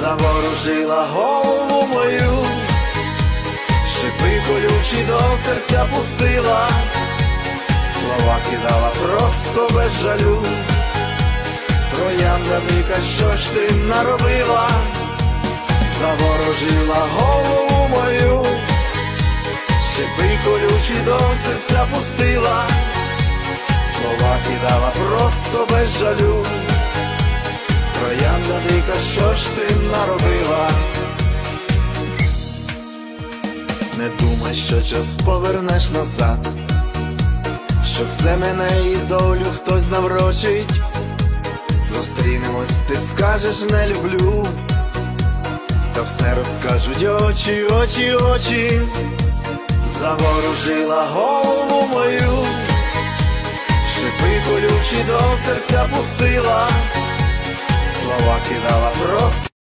заворожила голову мою, шипи колючі до серця пустила, слова кидала просто без жалю. Троянда дика, що ж ти наробила, заворожила голову мою, шипи колючі до серця пустила, слова кидала просто без жалю. Дика, що ж ти наробила? Не думай, що час повернеш назад, що все мене і долю хтось наврочить. Зустрінемось, ти скажеш не люблю, та все розкажуть очі, очі, очі, заворожила голову мою, шипи колючі до серця пустила, слова кидала просто.